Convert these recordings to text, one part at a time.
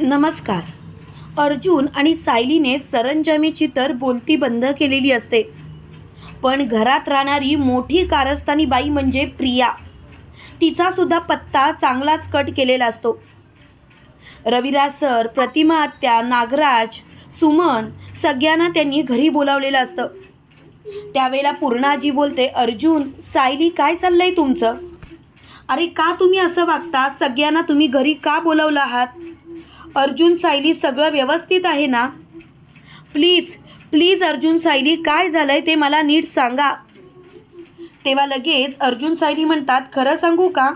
नमस्कार. अर्जुन आणि सायलीने सरंजामीची तर बोलती बंद केलेली असते. पण घरात राहणारी मोठी कारस्थानी बाई म्हणजे प्रिया. तिचासुद्धा पत्ता चांगलाच कट केलेला असतो. रविराज सर प्रतिमा आत्या नागराज सुमन सगळ्यांना त्यांनी घरी बोलावलेलं असतं. त्यावेळेला पूर्णाजी बोलते अर्जुन सायली काय चाललंय तुमचं? अरे का तुम्ही असं वागता? सगळ्यांना तुम्ही घरी का बोलवलं आहात? अर्जुन सायली सगळं व्यवस्थित आहे ना? प्लीज प्लीज अर्जुन सायली काय झालंय ते मला नीट सांगा. तेव्हा लगेच अर्जुन सायली म्हणतात खरं सांगू का?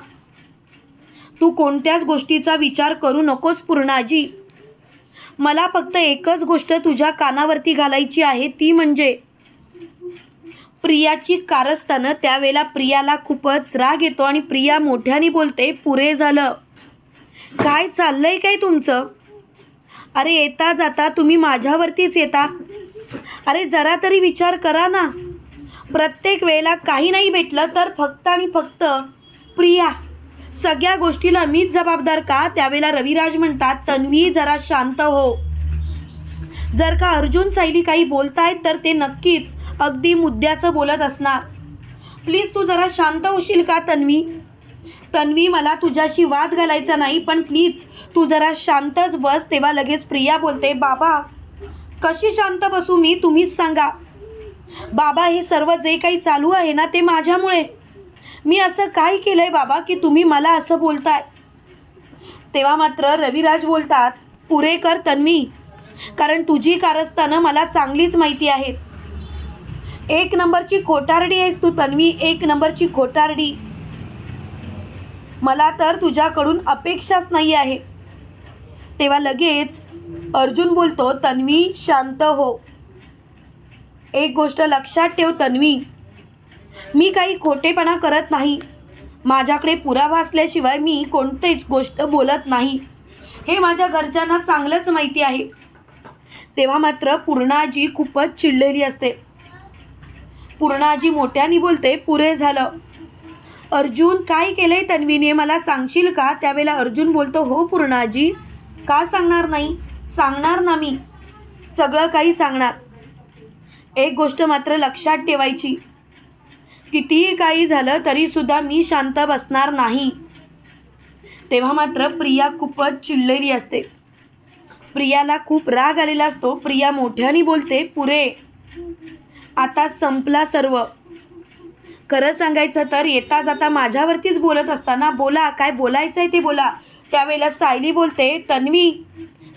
तू कोणत्याच गोष्टीचा विचार करू नकोस पूर्णाजी. मला फक्त एकच गोष्ट तुझ्या कानावरती घालायची आहे ती म्हणजे प्रियाची कारस्थानं त्यावेळेला प्रियाला खूपच राग येतो आणि प्रिया मोठ्याने बोलते पुरे झालं. काय चाललंय काय तुमचं? अरे येता जाता तुम्ही माझ्यावरतीच येता. अरे जरा तरी विचार करा ना. प्रत्येक वेळेला काही नाही भेटलं तर फक्त आणि फक्त प्रिया. सगळ्या गोष्टीला मीच जबाबदार का? त्यावेळेला रविराज म्हणतात तन्वी जरा शांत हो. जर का अर्जुन सायली काही बोलतायत तर ते नक्कीच अगदी मुद्द्याचं बोलत असणार. प्लीज तू जरा शांत होशील का तन्वी? तन्वी मला तुझ्याशी वाद घालायचा नाही पण प्लीज तू जरा शांतच बस तेव्हा लगेच प्रिया बोलते बाबा कशी शांत बसू मी तुम्हीच सांगा. बाबा हे सर्व जे काही चालू आहे ना ते माझ्यामुळे. मी असं काय केलं आहे बाबा की तुम्ही मला असं बोलताय? तेव्हा मात्र रविराज बोलतात पुरे कर तन्वी कारण तुझी कारस्थानं मला चांगलीच माहिती आहेत. एक नंबरची खोटारडी आहेस तू तन्वी एक नंबरची खोटारडी. मला तर तुझ्याकडून अपेक्षाच नाही आहे. तेव्हा लगेच अर्जुन बोलतो तन्वी शांत हो. एक गोष्ट लक्षात ठेव तन्वी. मी काही खोटेपणा करत नाही. माझ्याकडे पुरावा असल्याशिवाय मी कोणतीच गोष्ट बोलत नाही. हे माझ्या घरच्यांना चांगलंच माहिती आहे. तेव्हा मात्र पूर्णाजी खूपच चिडलेली असते. पूर्णाजी मोठ्याने बोलते पुरे झालं. अर्जुन काय केलंय तन्वीने? मला सांगशील का? त्यावेळेला अर्जुन बोलतो हो पूर्णाजी. का सांगणार नाही? सांगणार ना मी. सगळं काही सांगणार. एक गोष्ट मात्र लक्षात ठेवायची. कितीही काही झालं तरीसुद्धा मी शांत बसणार नाही. तेव्हा मात्र प्रिया खूपच चिडलेली असते. प्रियाला खूप राग आलेला असतो. प्रिया मोठ्याने बोलते पुरे आता संपला सर्व. खरं सांगायचं तर येता जाता माझ्यावरतीच बोलत असताना बोला काय बोलायचं आहे ते बोला. त्यावेळेला सायली बोलते तन्वी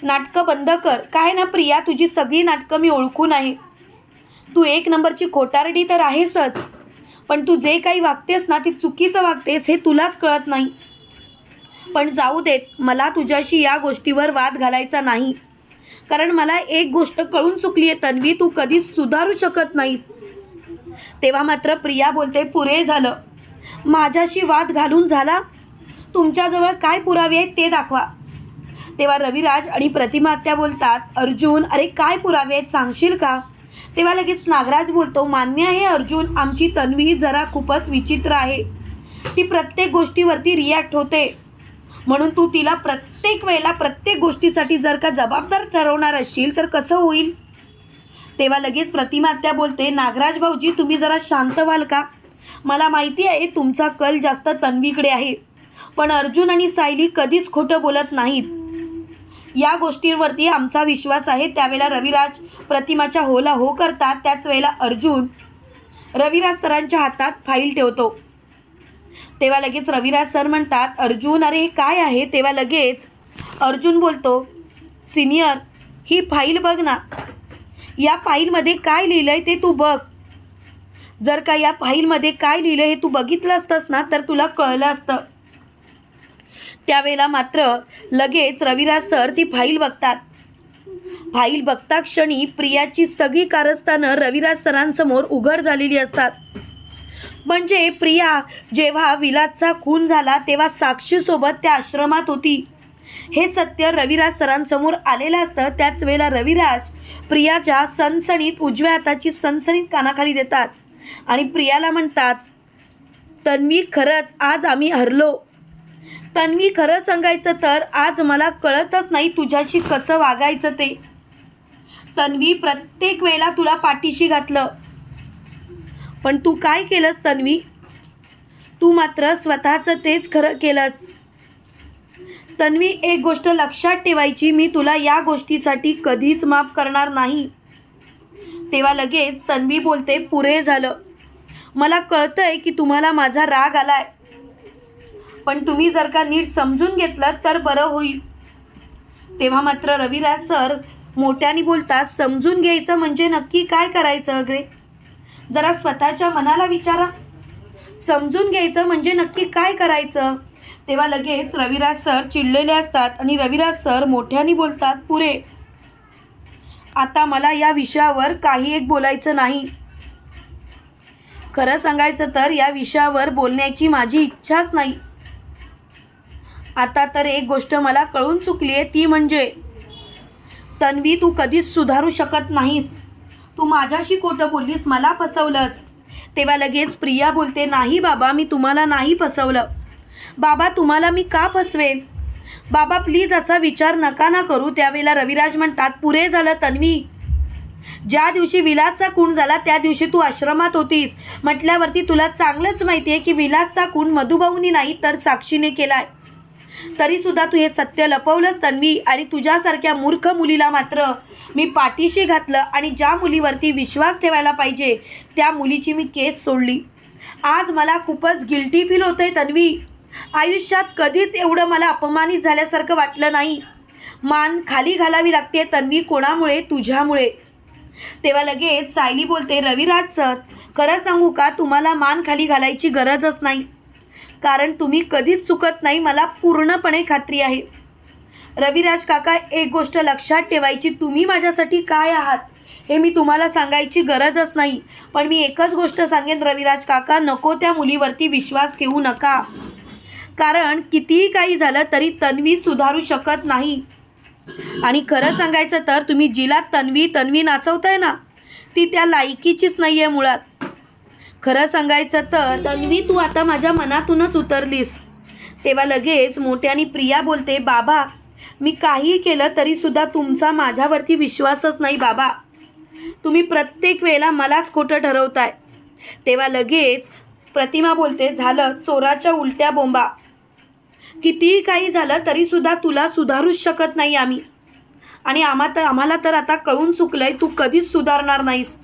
नाटकं बंद कर. काय ना प्रिया तुझी सगळी नाटकं मी ओळखून आहे तू एक नंबरची खोटारडी तर आहेसच पण तू जे काही वागतेस ना ती चुकीचं वागतेस हे तुलाच कळत नाही. पण जाऊ देत मला तुझ्याशी या गोष्टीवर वाद घालायचा नाही. कारण मला एक गोष्ट कळून चुकली आहे तन्वी तू कधीच सुधारू शकत नाहीस. तेव्हा मात्र प्रिया बोलते पुरे झालं. माझ्याशी वाद घालून झाला? तुमच्याजवळ काय पुरावे आहेत ते दाखवा. तेव्हा रविराज आणि प्रतिमात्या बोलतात अर्जुन अरे काय पुरावे आहेत सांगशील का? तेव्हा लगेच नागराज बोलतो मान्य आहे अर्जुन आमची तन्वी जरा खूपच विचित्र आहे. ती प्रत्येक गोष्टीवरती रिॲक्ट होते. म्हणून तू तिला प्रत्येक वेळेला प्रत्येक गोष्टीसाठी जर का जबाबदार ठरवणार असशील तर कसं होईल? तेव्हा लगेच प्रतिमात्या बोलते नागराज भाऊजी तुम्ही जरा शांत व्हाल का? मला माहिती आहे तुमचा कल जास्त तन्वीकडे आहे पण अर्जुन आणि सायली कधीच खोटं बोलत नाहीत. या गोष्टींवरती आमचा विश्वास आहे. त्यावेळेला रविराज प्रतिमाच्या होला हो करतात त्याच वेळेला अर्जुन रविराज सरांच्या हातात फाईल ठेवतो. तेव्हा लगेच रविराज सर म्हणतात अर्जुन अरे हे काय आहे? तेव्हा लगेच अर्जुन बोलतो सिनियर ही फाईल बघ ना या फाईलमध्ये काय लिहिलं आहे ते तू बघ. जर का या फाईलमध्ये काय लिहिलं हे तू बघितलं असतंस ना तर तुला कळलं असतं. त्यावेळेला मात्र लगेच रविराज सर ती फाईल बघतात. फाईल बघता क्षणी प्रियाची सगळी कारस्थानं रविराज सरांसमोर उघड झालेली असतात. म्हणजे प्रिया जेव्हा विलासचा खून झाला तेव्हा साक्षीसोबत त्या आश्रमात होती. हे सत्य रविराज सरांसमोर आलेलं असतं. त्याच वेळेला रविराज प्रियाच्या सणसणीत उजव्या हाताची सणसणीत कानाखाली देतात. आणि प्रियाला म्हणतात तन्वी खरंच आज आम्ही हरलो. तन्वी खरं सांगायचं तर आज मला कळतच नाही तुझ्याशी कसं वागायचं ते. तन्वी प्रत्येक वेळेला तुला पाठीशी घातलं. पण तू काय केलंस तन्वी? तू मात्र स्वतःचं तेच खरं केलंस. तन्वी एक गोष्ट लक्षात ठेवायची मी तुला या गोष्टीसाठी कधीच माफ करणार नाही. तेव्हा लगेच तन्वी बोलते पुरे झालं. मला कळतंय की तुम्हाला माझा राग आलाय. पण तुम्ही जर का नीट समजून घेतलं तर बरं होईल. तेव्हा मात्र रविराज सर मोठ्याने बोलतात समजून घ्यायचं म्हणजे नक्की काय करायचं अग्रे? जरा स्वतःच्या मनाला विचारा. समजून घ्यायचं म्हणजे नक्की काय करायचं? तेव्हा लगेच रविराज सर चिडलेले असतात आणि रविराज सर मोठ्याने बोलतात पुरे आता मला या विषयावर काही एक बोलायचं नाही. खरं सांगायचं तर या विषयावर बोलण्याची माझी इच्छाच नाही. आता तर एक गोष्ट मला कळून चुकली आहे ती म्हणजे तन्वी तू कधीच सुधारू शकत नाहीस. तू माझ्याशी खोटं बोललीस मला फसवलंस. तेव्हा लगेच प्रिया बोलते नाही बाबा मी तुम्हाला नाही फसवलं. बाबा तुम्हाला मी का फसवेन? बाबा प्लीज असा विचार नका ना करू. त्यावेळेला रविराज म्हणतात पुरे झालं तन्वी. ज्या दिवशी विलासचा कुण झाला त्या दिवशी तू आश्रमात होतीस. म्हटल्यावरती तुला चांगलंच माहिती आहे की विलासचा कुण मधुभाऊनी नाही तर साक्षीने केलाय. तरी सुद्धा तू हे सत्य लपवलंस तन्वी आणि तुझ्यासारख्या मूर्ख मुलीला मात्र. मी पाठीशी घातलं आणि ज्या मुलीवरती विश्वास ठेवायला पाहिजे त्या मुलीची मी केस सोडली. आज मला खूपच गिल्टी फील होतंय तन्वी. आयुष्यात कधीच एवढं मला अपमानित झाल्यासारखं वाटलं नाही. मान खाली घालावी लागते तन्वी कोणामुळे? तुझ्यामुळे. तेव्हा लगेच सायली बोलते रविराज सर खरं सांगू का? तुम्हाला मान खाली घालायची गरजच नाही. कारण तुम्ही कधीच चुकत नाही मला पूर्णपणे खात्री आहे. रविराज काका एक गोष्ट लक्षात ठेवायची तुम्ही माझ्यासाठी काय आहात? हे मी तुम्हाला सांगायची गरजच नाही. पण मी एकच गोष्ट सांगेन रविराज काका नको त्या मुलीवरती विश्वास ठेवू नका. कारण कितीही काही झालं तरी तन्वी सुधारू शकत नाही. आणि खरं सांगायचं तर तुम्ही जिला तन्वी तन्वी नाचवताय ना ती त्या लायकीचीच नाही आहे मुळात. खरं सांगायचं तर तन्वी तू आता माझ्या मनातूनच उतरलीस. तेव्हा लगेच मोठ्याने प्रिया बोलते बाबा मी काही केलं तरी सुद्धा तुमचा माझ्यावरती विश्वासच नाही बाबा. तुम्ही प्रत्येक वेळेला मलाच खोटं ठरवताय. तेव्हा लगेच प्रतिमा बोलते झालं चोराच्या उलट्या बोंबा. कितीही काही झालं तरीसुद्धा तुला सुधारूच शकत नाही आम्ही. आणि आम्हा तर आम्हाला तर आता कळून चुकलं आहे तू कधीच सुधारणार नाहीस.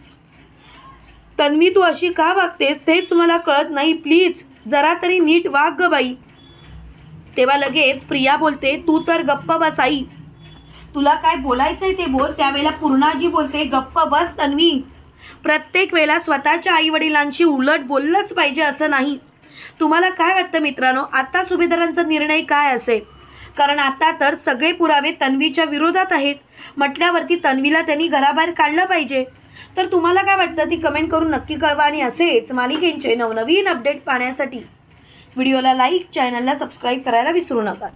तन्वी तू अशी का वागतेस? तेच मला कळत नाही प्लीज. जरा तरी नीट वाग ग बाई. तेव्हा लगेच प्रिया बोलते तू तर गप्प बसाई आई. तुला काय बोलायचंय ते बोल. त्यावेळेला पूर्णाजी बोलते गप्प बस तन्वी. प्रत्येक वेळेला स्वतःच्या आई वडिलांशी उलट बोललंच पाहिजे असं नाही. तुम्हाला काय वाटतं मित्रांनो? आता सुभेदारांचा निर्णय काय असेल? कारण आता तर सगळे पुरावे तन्वीच्या विरोधात आहेत. म्हटल्यावरती तन्वीला त्यांनी घराबाहेर काढलं पाहिजे. तर तुम्हाला काय वाटतं? ती कमेंट करून नक्की कळवा आणि असेच मालिकेंचे नवनवीन अपडेट पाहण्यासाठी. व्हिडिओला लाईक चॅनलला सबस्क्राईब करायला विसरू नका.